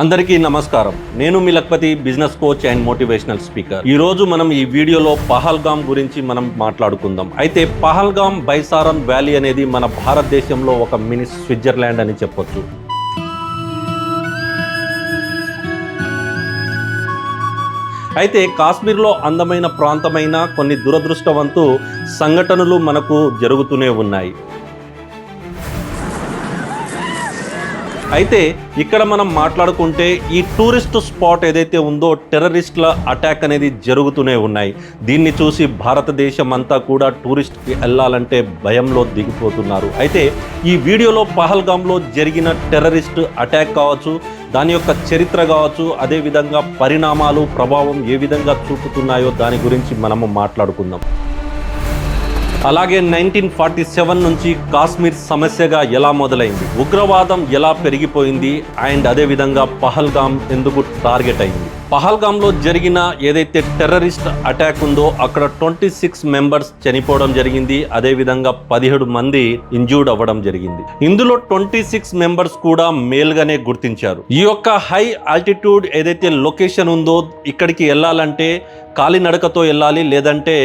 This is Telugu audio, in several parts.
అందరికీ నమస్కారం. నేను మీ Lakhpati business coach and motivational speaker. ఈ రోజు మనం ఈ వీడియోలో పహల్గామ్ గురించి మనం మాట్లాడుకుందాం. అయితే పహల్గామ్ బైసారన్ వ్యాలీ అనేది మన భారతదేశంలో ఒక మినీ స్విట్జర్లాండ్ అని చెప్పొచ్చు. అయితే కాశ్మీర్లో అందమైన ప్రాంతమైన కొన్ని దురదృష్టవంతు సంఘటనలు మనకు జరుగుతూనే ఉన్నాయి. అయితే ఇక్కడ మనం మాట్లాడుకుంటే ఈ టూరిస్ట్ స్పాట్ ఏదైతే ఉందో టెర్రరిస్టుల అటాక్ అనేది జరుగుతూనే ఉన్నాయి. దీన్ని చూసి భారతదేశం అంతా కూడా టూరిస్ట్కి వెళ్ళాలంటే భయంలో దిగిపోతున్నారు. అయితే ఈ వీడియోలో పహల్గామ్లో జరిగిన టెర్రరిస్ట్ అటాక్ కావచ్చు దాని యొక్క చరిత్ర కావచ్చు అదేవిధంగా పరిణామాలు ప్రభావం ఏ విధంగా చూపుతున్నాయో దాని గురించి మనము మాట్లాడుకుందాం. అలాగే నైన్టీన్ ఫార్టీ సెవెన్ నుంచి కాశ్మీర్ సమస్యగా ఎలా మొదలైంది? ఉగ్రవాదం ఎలా పెరిగిపోయింది? అండ్ అదేవిధంగా పహల్గామ్ ఎందుకు టార్గెట్ అయింది? పహల్గామ్లో జరిగిన ఏదైతే టెర్రరిస్ట్ అటాక్ ఉందో అక్కడ ట్వంటీ సిక్స్ మెంబర్స్ చనిపోవడం జరిగింది. అదేవిధంగా పదిహేడు మంది ఇంజూర్డ్ అవ్వడం జరిగింది. ఇందులో ట్వంటీ సిక్స్ మెంబర్స్ కూడా మేల్గానే గుర్తించారు. ఈ యొక్క హై ఆల్టిట్యూడ్ ఏదైతే లొకేషన్ ఉందో ఇక్కడికి వెళ్ళాలంటే కాలినడకతో వెళ్ళాలి లేదంటే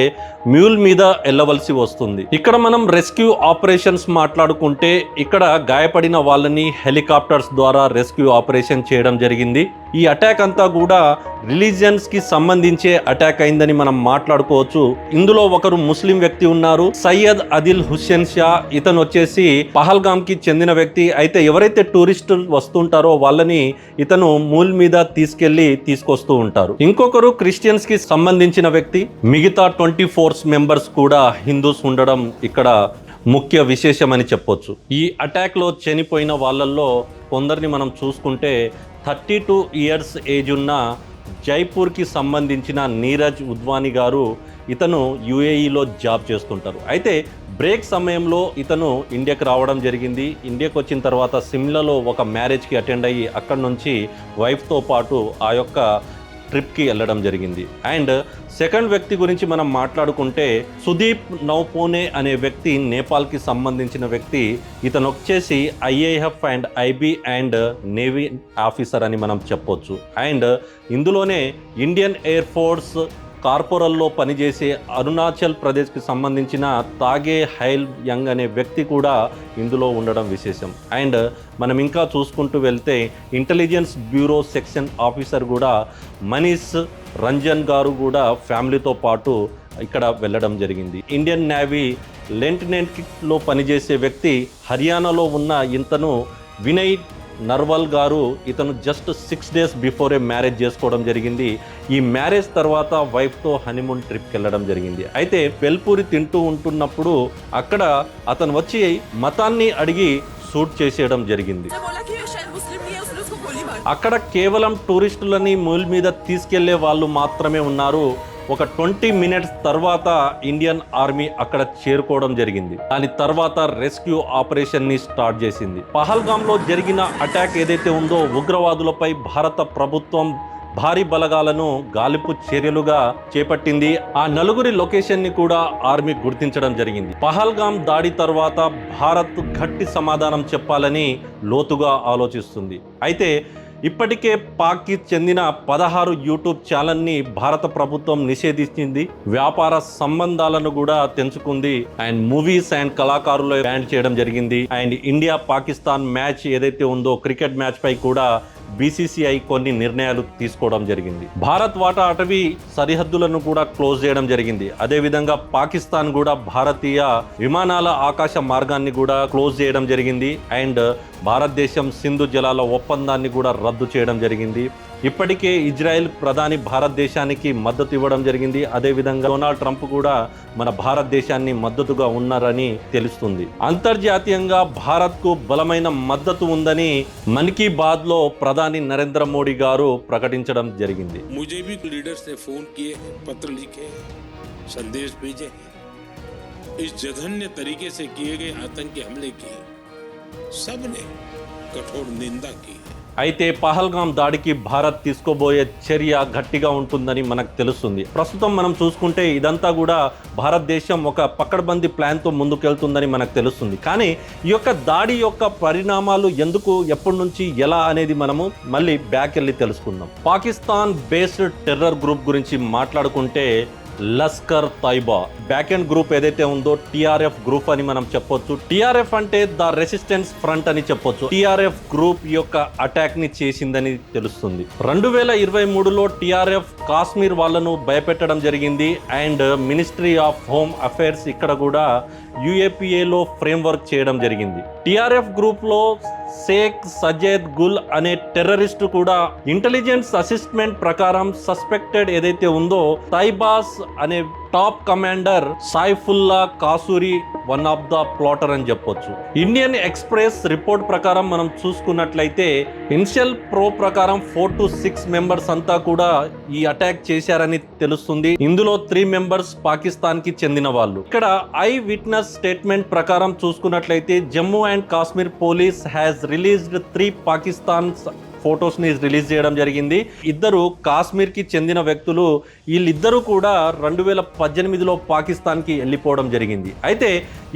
మ్యూల్ మీద వెళ్ళవలసి వస్తుంది. ఇక్కడ మనం రెస్క్యూ ఆపరేషన్స్ మాట్లాడుకుంటే ఇక్కడ గాయపడిన వాళ్ళని హెలికాప్టర్స్ ద్వారా రెస్క్యూ ఆపరేషన్ చేయడం జరిగింది. ఈ అటాక్ అంతా కూడా రిలీజియన్స్కి సంబంధించే అటాక్ అయిందని మనం మాట్లాడుకోవచ్చు. ఇందులో ఒకరు ముస్లిం వ్యక్తి ఉన్నారు. సయ్యద్ అదిల్ హుస్సేన్ షా ఇతను వచ్చేసి పహల్గామ్కి చెందిన వ్యక్తి. అయితే ఎవరైతే టూరిస్టులు వస్తుంటారో వాళ్ళని ఇతను మూల్ మీద తీసుకెళ్ళి తీసుకొస్తూ ఉంటారు. ఇంకొకరు క్రిస్టియన్స్కి సంబంధించిన వ్యక్తి. మిగతా ట్వంటీ ఫోర్స్ మెంబర్స్ కూడా హిందూస్ ఉండడం ఇక్కడ ముఖ్య విశేషమని చెప్పొచ్చు. ఈ అటాక్లో చనిపోయిన వాళ్ళల్లో కొందరిని మనం చూసుకుంటే థర్టీ టూ ఇయర్స్ ఏజ్ ఉన్న జైపూర్కి సంబంధించిన నీరజ్ ఉద్వాని గారు ఇతను యుఏఈలో జాబ్ చేస్తుంటారు. అయితే బ్రేక్ సమయంలో ఇతను ఇండియాకి రావడం జరిగింది. ఇండియాకి వచ్చిన తర్వాత సిమ్లలో ఒక మ్యారేజ్కి అటెండ్ అయ్యి అక్కడి నుంచి వైఫ్తో పాటు ఆ యొక్క ట్రిప్కి వెళ్ళడం జరిగింది. అండ్ సెకండ్ వ్యక్తి గురించి మనం మాట్లాడుకుంటే సుదీప్ నౌపోనే అనే వ్యక్తి నేపాల్కి సంబంధించిన వ్యక్తి ఇతను వచ్చేసి IAF and IB and navy officer అని మనం చెప్పొచ్చు. అండ్ ఇందులోనే ఇండియన్ ఎయిర్ ఫోర్స్ కార్పొరల్లో పనిచేసే అరుణాచల్ ప్రదేశ్కి సంబంధించిన తాగే హైల్ యంగ్ అనే వ్యక్తి కూడా ఇందులో ఉండడం విశేషం. అండ్ మనం ఇంకా చూసుకుంటూ వెళ్తే ఇంటెలిజెన్స్ బ్యూరో సెక్షన్ ఆఫీసర్ కూడా మనీష్ రంజన్ గారు కూడా ఫ్యామిలీతో పాటు ఇక్కడ వెళ్ళడం జరిగింది. ఇండియన్ నేవీ లెంటినెంట్లో పనిచేసే వ్యక్తి హర్యానాలో ఉన్న ఇంతను వినయ్ నర్వల్ గారు ఇతను just six days before marriage చేసుకోవడం జరిగింది. ఈ మ్యారేజ్ తర్వాత వైఫ్తో హనీమూన్ ట్రిప్కి వెళ్ళడం జరిగింది. అయితే పెల్పూరి తింటూ ఉంటున్నప్పుడు అక్కడ అతను వచ్చి మతాన్ని అడిగి షూట్ చేసేయడం జరిగింది. అక్కడ కేవలం టూరిస్టులని మూల్ మీద తీసుకెళ్ళే వాళ్ళు మాత్రమే ఉన్నారు. ఒక ట్వంటీ మినిట్స్ తర్వాత ఇండియన్ ఆర్మీ అక్కడ చేరుకోవడం జరిగింది. దాని తర్వాత రెస్క్యూ ఆపరేషన్ని స్టార్ట్ చేసింది. పహల్గామ్లో జరిగిన అటాక్ ఏదైతే ఉందో ఉగ్రవాదులపై భారత ప్రభుత్వం భారీ బలగాలను గాలింపు చర్యలుగా చేపట్టింది. ఆ నలుగురి లొకేషన్ని కూడా ఆర్మీ గుర్తించడం జరిగింది. పహల్గామ్ దాడి తర్వాత భారత్ గట్టి సమాధానం చెప్పాలని లోతుగా ఆలోచిస్తుంది. అయితే ఇప్పటికే పాక్కి చెందిన పదహారు యూట్యూబ్ ఛానల్ని భారత ప్రభుత్వం నిషేధించింది. వ్యాపార సంబంధాలను కూడా తెంచుకుంది. అండ్ మూవీస్ అండ్ కళాకారులు బ్యాన్ చేయడం జరిగింది. అండ్ ఇండియా పాకిస్తాన్ మ్యాచ్ ఏదైతే ఉందో క్రికెట్ మ్యాచ్ పై కూడా బీసీసీఐ కొన్ని నిర్ణయాలు తీసుకోవడం జరిగింది. భారత్ వాటా అటవీ సరిహద్దులను కూడా క్లోజ్ చేయడం జరిగింది. అదేవిధంగా పాకిస్తాన్ కూడా భారతీయ విమానాల ఆకాశ మార్గాన్ని కూడా క్లోజ్ చేయడం జరిగింది. అండ్ భారతదేశం సింధు జలాల ఒప్పందాన్ని కూడా రద్దు చేయడం జరిగింది. ఇప్పటికే ఇజ్రాయెల్ ప్రధాని భారతదేశానికి మద్దతు ఇవ్వడం జరిగింది అదేవిధంగా డొనాల్డ్ ట్రంప్ కూడా మన భారతదేశాన్ని మద్దతుగా ఉన్నారని తెలుస్తుంది అంతర్జాతీయంగా భారత్కు బలమైన మద్దతు ఉందని మన్ కీ బాద్లో ప్రధాని నరేంద్ర మోడీ గారు ప్రకటించడం జరిగింది मुझे भी लीडर्स ने फोन किए हैं पत्र लिखे हैं संदेश भेजे हैं इस जघन्य तरीके से किए गए आतंकी हमले की सबने कठोर निंदा की है అయితే పహల్గాం దాడికి భారత్ తీసుకోబోయే చర్య గట్టిగా ఉంటుందని మనకు తెలుస్తుంది. ప్రస్తుతం మనం చూసుకుంటే ఇదంతా కూడా భారతదేశం ఒక పక్కడబంది ప్లాన్తో ముందుకెళ్తుందని మనకు తెలుస్తుంది. కానీ ఈ యొక్క దాడి యొక్క పరిణామాలు ఎందుకు ఎప్పటి నుంచి ఎలా అనేది మనము మళ్ళీ బ్యాక్ వెళ్ళి తెలుసుకుందాం. పాకిస్తాన్ బేస్డ్ టెర్రర్ గ్రూప్ గురించి మాట్లాడుకుంటే Lashkar Taiba. Back end group ఏదైతే ఉందో టిఆర్ఎఫ్ గ్రూప్ అని మనం చెప్పొచ్చు. టిఆర్ఎఫ్ అంటే ద రెసిస్టెన్స్ ఫ్రంట్ అని చెప్పొచ్చు. టిఆర్ఎఫ్ గ్రూప్ యొక్క అటాక్ని చేసిందని తెలుస్తుంది. రెండు వేల ఇరవై మూడులో టిఆర్ఎఫ్ కాశ్మీర్ వాళ్ళను భయపెట్టడం జరిగింది. And ministry of home affairs ఇక్కడ కూడా యుఏపిఏలో ఫ్రేమ్వర్క్ చేయడం జరిగింది. టిఆర్ఎఫ్ గ్రూప్లో షేక్ సజేద్ గుల్ అనే టెర్రరిస్ట్ కూడా ఇంటెలిజెన్స్ అసిస్ట్మెంట్ ప్రకారం సస్పెక్టెడ్ ఏదైతే ఉందో తైబాస్ అనే top commander Saifullah Kasuri one of the plotter అని చెప్పొచ్చు. ఇండియన్ ఎక్స్ప్రెస్ రిపోర్ట్ ప్రకారం మనం చూసుకున్నట్లయితే ఇన్షియల్ ప్రో ప్రకారం ఫోర్ టు సిక్స్ మెంబర్స్ అంతా కూడా ఈ అటాక్ చేశారని తెలుస్తుంది. ఇందులో త్రీ మెంబర్స్ పాకిస్తాన్కి చెందిన వాళ్ళు. ఇక్కడ ఐ విట్నెస్ స్టేట్మెంట్ ప్రకారం చూసుకున్నట్లయితే Jammu and Kashmir police has released three Pakistan ఫొటోస్ని రిలీజ్ చేయడం జరిగింది. ఇద్దరు కాశ్మీర్కి చెందిన వ్యక్తులు వీళ్ళిద్దరూ కూడా రెండు వేల పద్దెనిమిదిలో పాకిస్తాన్కి వెళ్ళిపోవడం జరిగింది. అయితే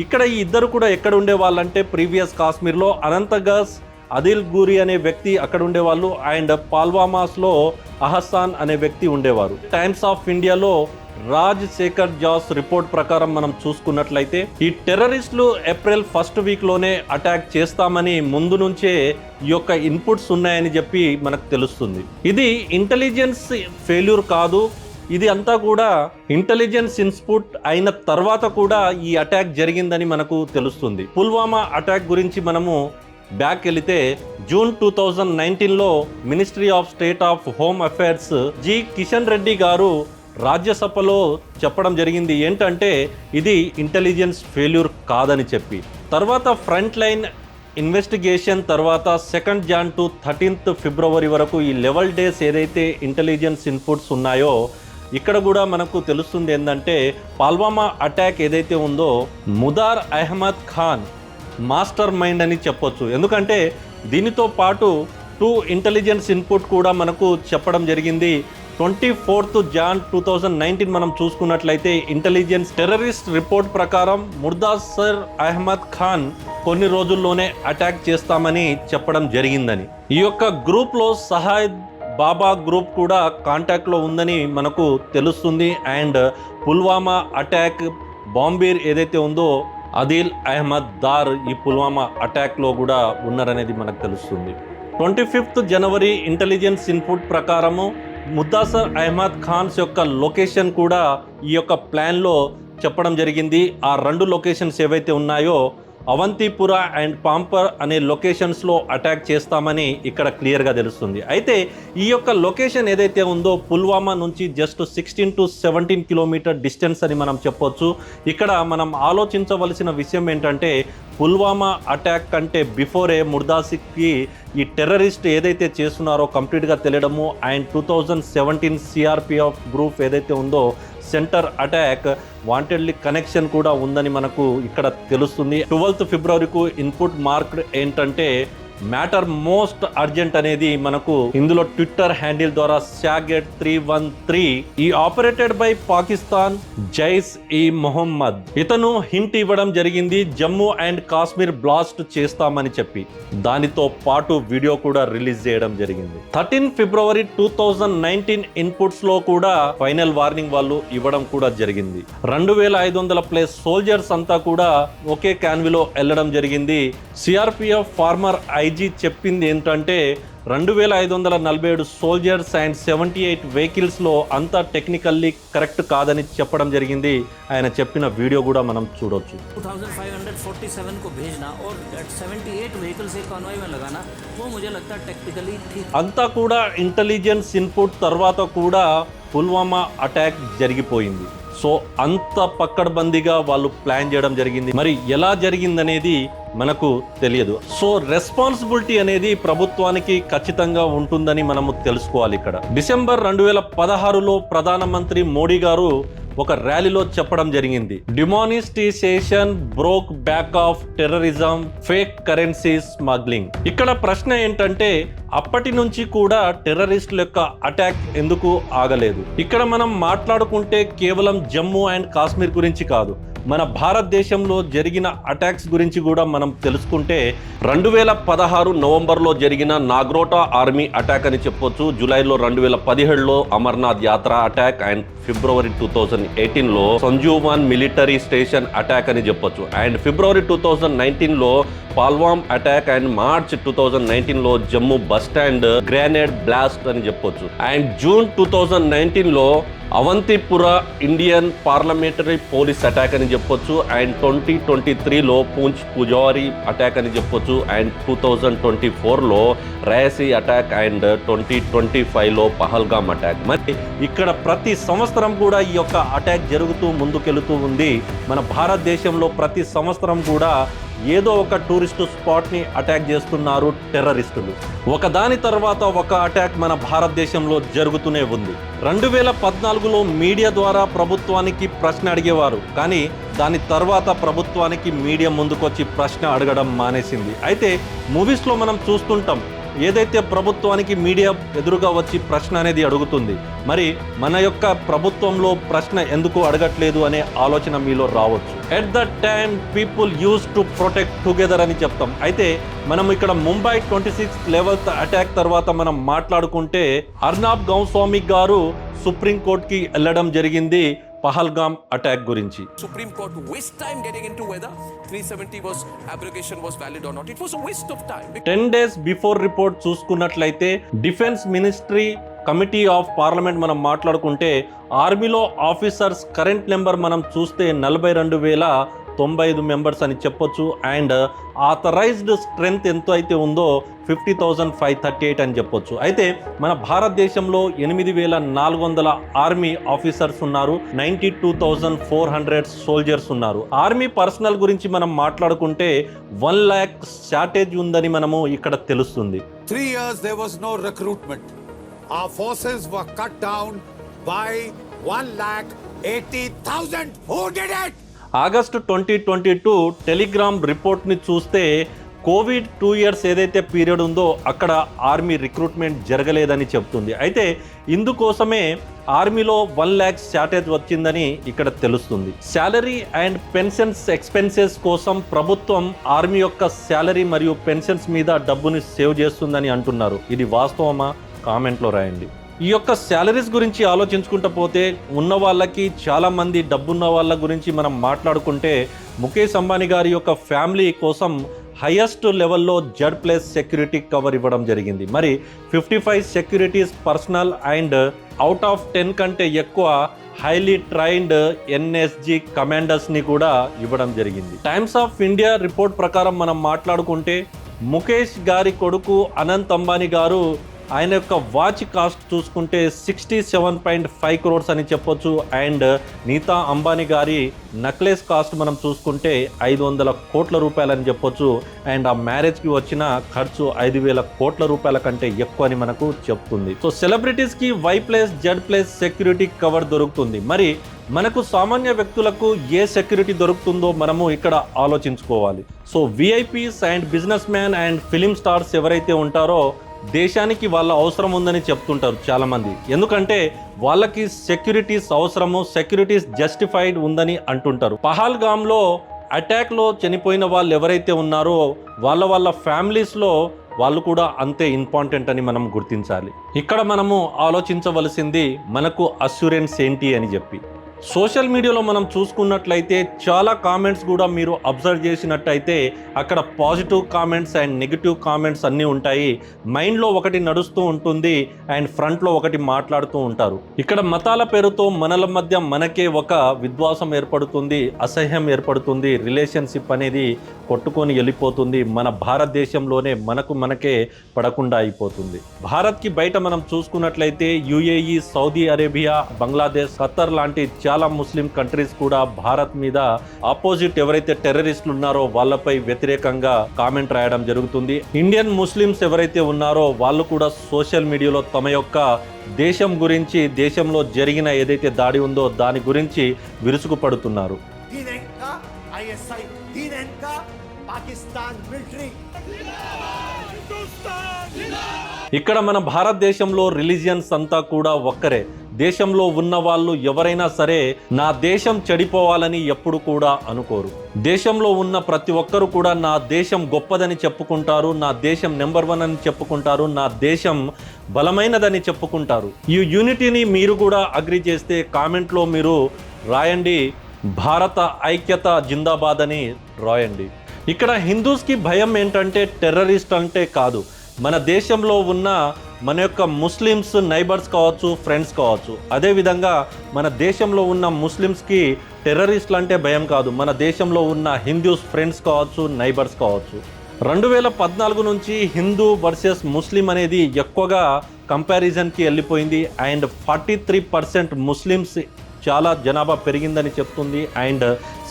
ఇక్కడ ఈ ఇద్దరు కూడా ఎక్కడ ఉండే వాళ్ళంటే ప్రీవియస్ కాశ్మీర్లో అనంతగస్ అదిల్ గూరి అనే వ్యక్తి అక్కడ ఉండేవాళ్ళు. అండ్ పాల్వామాస్లో అహసాన్ అనే వ్యక్తి ఉండేవారు. టైమ్స్ ఆఫ్ ఇండియాలో రాజ్ శేఖర్ జాస్ రిపోర్ట్ ప్రకారం మనం చూసుకున్నట్లయితే ఈ టెర్రరిస్టులు ఏప్రిల్ ఫస్ట్ వీక్లోనే అటాక్ చేస్తామని ముందు నుంచే ఈ యొక్క ఇన్పుట్స్ ఉన్నాయని చెప్పి మనకు తెలుస్తుంది. ఇది ఇంటెలిజెన్స్ ఫెయిల్యూర్ కాదు. ఇది అంతా కూడా ఇంటెలిజెన్స్ ఇన్స్పుట్ అయిన తర్వాత కూడా ఈ అటాక్ జరిగిందని మనకు తెలుస్తుంది. పుల్వామా అటాక్ గురించి మనము బ్యాక్ వెళితే జూన్ టూ థౌజండ్ నైన్టీన్లో ministry of state of home affairs G Kishan Reddy గారు రాజ్యసభలో చెప్పడం జరిగింది. ఏంటంటే ఇది ఇంటెలిజెన్స్ ఫెయిల్యూర్ కాదని చెప్పి. తర్వాత ఫ్రంట్ లైన్ ఇన్వెస్టిగేషన్ తర్వాత second Jan to thirteenth February వరకు ఈ లెవెల్ డేస్ ఏదైతే ఇంటెలిజెన్స్ ఇన్పుట్స్ ఉన్నాయో ఇక్కడ కూడా మనకు తెలుస్తుంది ఏంటంటే పాల్వామా అటాక్ ఏదైతే ఉందో ముదార్ అహ్మద్ ఖాన్ మాస్టర్ మైండ్ అని చెప్పొచ్చు. ఎందుకంటే దీనితో పాటు టూ ఇంటెలిజెన్స్ ఇన్పుట్ కూడా మనకు చెప్పడం జరిగింది. Twenty fourth Jan two thousand nineteen మనం చూసుకున్నట్లయితే ఇంటెలిజెన్స్ టెర్రరిస్ట్ రిపోర్ట్ ప్రకారం ముర్దాసర్ అహ్మద్ ఖాన్ కొన్ని రోజుల్లోనే అటాక్ చేస్తామని చెప్పడం జరిగిందని. ఈ యొక్క గ్రూప్లో సహాయ్ బాబా గ్రూప్ కూడా కాంటాక్ట్లో ఉందని మనకు తెలుస్తుంది. అండ్ పుల్వామా అటాక్ బాంబీర్ ఏదైతే ఉందో అదిల్ అహ్మద్ దార్ ఈ పుల్వామా అటాక్లో కూడా ఉన్నారనేది మనకు తెలుస్తుంది. Twenty fifth January intelligence input ప్రకారము ముద్దాసర్ అహ్మద్ ఖాన్స్ యొక్క లొకేషన్ కూడా ఈ యొక్క ప్లాన్లో చెప్పడం జరిగింది. ఆ రెండు లొకేషన్స్ ఏవైతే ఉన్నాయో అవంతిపుర అండ్ పాంపర్ అనే లొకేషన్స్లో అటాక్ చేస్తామని ఇక్కడ క్లియర్గా తెలుస్తుంది. అయితే ఈ యొక్క లొకేషన్ ఏదైతే ఉందో పుల్వామా నుంచి just sixteen to seventeen kilometre distance అని మనం చెప్పొచ్చు. ఇక్కడ మనం ఆలోచించవలసిన విషయం ఏంటంటే పుల్వామా అటాక్ కంటే బిఫోరే ముర్దాసిక్కి ఈ టెర్రరిస్ట్ ఏదైతే చేస్తున్నారో కంప్లీట్గా తెలియడము and two thousand seventeen CRPF group ఏదైతే ఉందో సెంటర్ అటాక్ వాంటెడ్లీ కనెక్షన్ కూడా ఉందని మనకు ఇక్కడ తెలుస్తుంది. ట్వెల్త్ ఫిబ్రవరికు ఇన్పుట్ మార్క్ ఏంటంటే మ్యాటర్ మోస్ట్ అర్జెంట్ అనేది మనకు ఇందులో ట్విట్టర్ హ్యాండిల్ ద్వారా షాగెట్ త్రీ వన్ త్రీ. ఈ ఆపరేటెడ్ బై పాకిస్తాన్ జైస్ ఈ మొహమ్మద్. ఇతను హింట్ ఇవ్వడం జరిగింది జమ్మూ అండ్ కాశ్మీర్ బ్లాస్ట్ చేస్తామని చెప్పి. దానితో పాటు వీడియో కూడా రిలీజ్ చేయడం జరిగింది. Thirteen February two thousand nineteen ఇన్పుట్స్లో కూడా ఫైనల్ వార్నింగ్ వాళ్ళు ఇవ్వడం కూడా జరిగింది. రెండు వేల ఐదు వందల ప్లస్ సోల్జర్స్ అంతా కూడా ఒకే క్యాన్విలో వెళ్ళడం జరిగింది. సిఆర్పిఎఫ్ ఫార్మర్ ఐ ఐజీ చెప్పింది ఏంటంటే రెండు వేల ఐదు వందల నలభై ఏడు సోల్జర్స్ అండ్ సెవెంటీ ఎయిట్ వెహికల్స్లో అంతా టెక్నికల్లీ కరెక్ట్ కాదని చెప్పడం జరిగింది ఆయన చెప్పిన వీడియో కూడా మనం చూడొచ్చు 2547 को भेजना और 78 व्हीकल्स एक कॉन्वॉय में लगाना वो मुझे लगता है टेक्निकली ठीक అంతా కూడా ఇంటెలిజెన్స్ ఇన్పుట్ తర్వాత కూడా పుల్వామా అటాక్ జరిగిపోయింది సో అంత పక్కడబందీగా వాళ్ళు ప్లాన్ చేయడం జరిగింది. మరి ఎలా జరిగిందనేది మనకు తెలియదు. సో రెస్పాన్సిబిలిటీ అనేది ప్రభుత్వానికి ఖచ్చితంగా ఉంటుందని మనము తెలుసుకోవాలి ఇక్కడ. డిసెంబర్ రెండు వేల పదహారులో ప్రధానమంత్రి మోడీ గారు ఒక ర్యాలీలో చెప్పడం జరిగింది. Demonetisation broke back of terrorism fake currency smuggling. ఇక్కడ ప్రశ్న ఏంటంటే అప్పటి నుంచి కూడా టెర్రరిస్టుల యొక్క అటాక్ ఎందుకు ఆగలేదు? ఇక్కడ మనం మాట్లాడుకుంటే కేవలం జమ్మూ అండ్ కాశ్మీర్ గురించి కాదు. మన భారతదేశంలో జరిగిన అటాక్స్ గురించి కూడా మనం తెలుసుకుంటే రెండు వేల పదహారు నవంబర్లో జరిగిన నాగ్రోటా ఆర్మీ అటాక్ అని చెప్పొచ్చు. జూలైలో రెండు వేల పదిహేడులో Amarnath Yatra attack and February two thousand ఎయిటీన్లో సంజూవాన్ మిలిటరీ స్టేషన్ అటాక్ అని చెప్పొచ్చు. అండ్ ఫిబ్రవరి టూ థౌజండ్ నైన్టీన్లో Pulwama attack and March two thousand నైన్టీన్లో Jammu bus stand grenade blast అని చెప్పొచ్చు. అండ్ జూన్ టూ థౌజండ్ నైన్టీన్లో Awantipora Indian parliamentary police attack అని చెప్పొచ్చు అండ్ ట్వంటీ ట్వంటీ త్రీలో పూంచ్ పుజారి అటాక్ అని చెప్పొచ్చు అండ్ టూ థౌజండ్ ట్వంటీ ఫోర్లో Reasi attack and twenty twenty ఫైవ్లో పహల్గామ్ అటాక్. మరి ఇక్కడ ప్రతి సంవత్సరం కూడా ఈ యొక్క అటాక్ జరుగుతూ ముందుకెళుతూ ఉంది. మన భారతదేశంలో ప్రతి సంవత్సరం కూడా ఏదో ఒక టూరిస్టు స్పాట్ని అటాక్ చేస్తున్నారు టెర్రరిస్టులు. ఒకదాని తర్వాత ఒక అటాక్ మన భారతదేశంలో జరుగుతూనే ఉంది. రెండు వేల పద్నాలుగులో మీడియా ద్వారా ప్రభుత్వానికి ప్రశ్న అడిగేవారు. కానీ దాని తర్వాత ప్రభుత్వానికి మీడియా ముందుకొచ్చి ప్రశ్న అడగడం మానేసింది. అయితే మూవీస్లో మనం చూస్తుంటాం ఏదైతే ప్రభుత్వానికి మీడియా ఎదురుగా వచ్చి ప్రశ్న అనేది అడుగుతుంది మరి మన యొక్క ప్రభుత్వంలో ప్రశ్న ఎందుకు అడగట్లేదు అనే ఆలోచన మీలో రావచ్చు. At the time people use to protect together అని చెప్తాం. అయితే మనం ఇక్కడ Mumbai twenty six eleventh attack తర్వాత మనం మాట్లాడుకుంటే అర్నాబ్ గౌస్వామి గారు సుప్రీంకోర్టుకి వెళ్ళడం జరిగింది. పహల్గామ్ అటాక్ గురించి Court to waste time getting into whether 370 was abrogation was valid or not. It was a waste of time. Ten days before report చూసుకున్నట్లయితే defence ministry committee of parliament మనం మాట్లాడుకుంటే ఆర్మీలో ఆఫీసర్స్ కరెంట్ నెంబర్ మనం చూస్తే నలభై రెండు వేల తొంభై ఐదు మెంబర్స్ అని చెప్పొచ్చు. అండ్ ఆథరైజ్డ్ స్ట్రెంగ్త్ ఎంత అయితే ఉందో fifty thousand five thirty eight అని చెప్పొచ్చు. అయితే మన భారతదేశంలో ఎనిమిది వేల నాలుగు వందల ఆర్మీ ఆఫీసర్స్ ఉన్నారు. Ninety two thousand four hundred soldiers ఉన్నారు. ఆర్మీ పర్సనల్ గురించి మనం మాట్లాడుకుంటే వన్ ల్యాక్ షార్టేజ్ ఉందని మనము ఇక్కడ తెలుస్తుంది. Three years they was no recruitment uh forces were cut down by one lakh eighty thousand who did it August twenty twenty two Telegram రిపోర్ట్ని చూస్తే కోవిడ్ టూ ఇయర్స్ ఏదైతే పీరియడ్ ఉందో అక్కడ ఆర్మీ రిక్రూట్మెంట్ జరగలేదని చెప్తుంది. అయితే ఇందుకోసమే ఆర్మీలో వన్ ల్యాక్ షార్టేజ్ వచ్చిందని ఇక్కడ తెలుస్తుంది. శాలరీ అండ్ పెన్షన్స్ ఎక్స్పెన్సెస్ కోసం ప్రభుత్వం ఆర్మీ యొక్క శాలరీ మరియు పెన్షన్స్ మీద డబ్బుని సేవ్ చేస్తుందని అంటున్నారు. ఇది వాస్తవమా? కామెంట్లో రాయండి. ఈ యొక్క శాలరీస్ గురించి ఆలోచించుకుంటూ పోతే ఉన్న వాళ్ళకి చాలామంది డబ్బున్న వాళ్ళ గురించి మనం మాట్లాడుకుంటే ముఖేష్ అంబానీ గారి యొక్క ఫ్యామిలీ కోసం హయ్యెస్ట్ లెవెల్లో జడ్ ప్లస్ సెక్యూరిటీ కవర్ ఇవ్వడం జరిగింది. మరి fifty five securities personnel and out of ten కంటే ఎక్కువ హైలీ ట్రైన్డ్ ఎన్ఎస్జి కమాండర్స్ని కూడా ఇవ్వడం జరిగింది. టైమ్స్ ఆఫ్ ఇండియా రిపోర్ట్ ప్రకారం మనం మాట్లాడుకుంటే ముఖేష్ గారి కొడుకు అనంత్ అంబానీ గారు ఆయన యొక్క వాచ్ కాస్ట్ చూసుకుంటే sixty seven point five crores అని చెప్పొచ్చు. అండ్ నీతా అంబానీ గారి నక్లెస్ కాస్ట్ మనం చూసుకుంటే ఐదు వందల కోట్ల రూపాయలని చెప్పొచ్చు. అండ్ ఆ మ్యారేజ్కి వచ్చిన ఖర్చు ఐదు వేల కోట్ల రూపాయల కంటే ఎక్కువ అని మనకు చెప్తుంది. So సెలబ్రిటీస్కి Y plus Z plus security cover దొరుకుతుంది. మరి మనకు సామాన్య వ్యక్తులకు ఏ సెక్యూరిటీ దొరుకుతుందో మనము ఇక్కడ ఆలోచించుకోవాలి. So VIPs and business man and film stars ఎవరైతే ఉంటారో దేశానికి వాళ్ళ అవసరం ఉందని చెప్తుంటారు చాలామంది. ఎందుకంటే వాళ్ళకి సెక్యూరిటీస్ అవసరము సెక్యూరిటీస్ జస్టిఫైడ్ ఉందని అంటుంటారు. పహల్గామ్లో అటాక్లో చనిపోయిన వాళ్ళు ఎవరైతే ఉన్నారో వాళ్ళ వాళ్ళ ఫ్యామిలీస్లో వాళ్ళు కూడా అంతే ఇంపార్టెంట్ అని మనం గుర్తించాలి. ఇక్కడ మనము ఆలోచించవలసింది మనకు అస్యూరెన్స్ ఏంటి అని చెప్పి. సోషల్ మీడియాలో మనం చూసుకున్నట్లయితే చాలా కామెంట్స్ కూడా మీరు అబ్జర్వ్ చేసినట్టయితే అక్కడ positive comments and negative comments అన్నీ ఉంటాయి. మైండ్లో ఒకటి నడుస్తూ ఉంటుంది అండ్ ఫ్రంట్లో ఒకటి మాట్లాడుతూ ఉంటారు. ఇక్కడ మతాల పేరుతో మనల మధ్య మనకే ఒక విద్వాసం ఏర్పడుతుంది అసహ్యం ఏర్పడుతుంది రిలేషన్షిప్ అనేది కొట్టుకొని వెళ్ళిపోతుంది. మన భారతదేశంలోనే మనకు మనకే పడకుండా అయిపోతుంది. భారత్కి బయట మనం చూసుకున్నట్లయితే UAE Saudi Arabia Bangladesh Qatar లాంటి చాలా ముస్లిం కంట్రీస్ కూడా భారత్ మీద ఆపోజిట్ ఎవరైతే టెర్రరిస్టులు ఉన్నారో వాళ్ళపై వ్యతిరేకంగా కామెంట్ రాయడం జరుగుతుంది. ఇండియన్ ముస్లిమ్స్ ఎవరైతే ఉన్నారో వాళ్ళు కూడా సోషల్ మీడియాలో తమ యొక్క దేశం గురించి దేశంలో జరిగిన ఏదైతే దాడి ఉందో దాని గురించి విరుచుకుపడుతున్నారు. దీనెంకా ఐఎస్ఐ దీనెంకా పాకిస్తాన్ మిలిటరీ. ఇక్కడ మన భారతదేశంలో రిలీజియన్స్ అంతా కూడా ఒక్కరే. దేశంలో ఉన్న వాళ్ళు ఎవరైనా సరే నా దేశం చెడిపోవాలని ఎప్పుడు కూడా అనుకోరు. దేశంలో ఉన్న ప్రతి ఒక్కరు కూడా నా దేశం గొప్పదని చెప్పుకుంటారు నా దేశం నెంబర్ వన్ అని చెప్పుకుంటారు నా దేశం బలమైనదని చెప్పుకుంటారు. ఈ యూనిటీని మీరు కూడా అగ్రి చేస్తే కామెంట్లో మీరు రాయండి భారత ఐక్యత జిందాబాద్ అని రాయండి. ఇక్కడ హిందూస్కి భయం ఏంటంటే టెర్రరిస్ట్ అంటే కాదు. మన దేశంలో ఉన్న మన యొక్క ముస్లిమ్స్ నైబర్స్ కావచ్చు ఫ్రెండ్స్ కావచ్చు. అదేవిధంగా మన దేశంలో ఉన్న ముస్లిమ్స్కి టెర్రరిస్టులు అంటే భయం కాదు. మన దేశంలో ఉన్న హిందూస్ ఫ్రెండ్స్ కావచ్చు నైబర్స్ కావచ్చు. రెండు వేల పద్నాలుగు నుంచి హిందూ వర్సెస్ ముస్లిం అనేది ఎక్కువగా కంపారిజన్కి వెళ్ళిపోయింది. And forty three percent Muslims చాలా జనాభా పెరిగిందని చెప్తుంది. And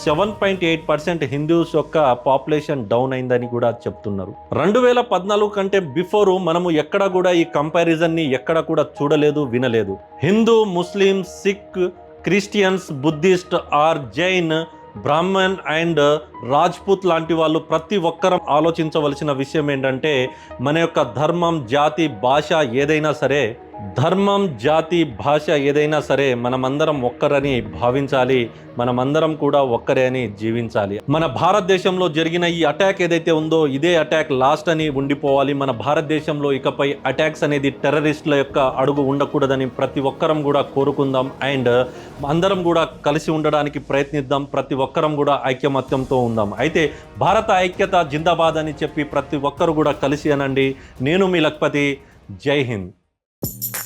seven point eight percent Hindus యొక్క పాపులేషన్ డౌన్ అయిందని కూడా చెప్తున్నారు. రెండు వేల పద్నాలుగు కంటే బిఫోర్ మనము ఎక్కడ కూడా ఈ కంపారిజన్ని ఎక్కడ కూడా చూడలేదు వినలేదు. Hindu Muslim Sikh Christians Buddhist or Jain Brahmin and Rajput లాంటి వాళ్ళు ప్రతి ఒక్కరం ఆలోచించవలసిన విషయం ఏంటంటే మన యొక్క ధర్మం జాతి భాష ఏదైనా సరే ధర్మం జాతి భాష ఏదైనా సరే మనమందరం ఒక్కరని భావించాలి. మనమందరం కూడా ఒక్కరే అని జీవించాలి. మన భారతదేశంలో జరిగిన ఈ అటాక్ ఏదైతే ఉందో ఇదే అటాక్ లాస్ట్ అని ఉండిపోవాలి. మన భారతదేశంలో ఇకపై అటాక్స్ అనేది టెర్రరిస్టుల యొక్క అడుగు ఉండకూడదని ప్రతి ఒక్కరం కూడా కోరుకుందాం. అండ్ అందరం కూడా కలిసి ఉండడానికి ప్రయత్నిద్దాం. ప్రతి ఒక్కరం కూడా ఐక్యమత్యంతో ఉందాం. అయితే భారత ఐక్యత జిందాబాద్ అని చెప్పి ప్రతి ఒక్కరు కూడా కలిసి అనండి. నేను మీ లక్పతి. జై హింద్. Thank you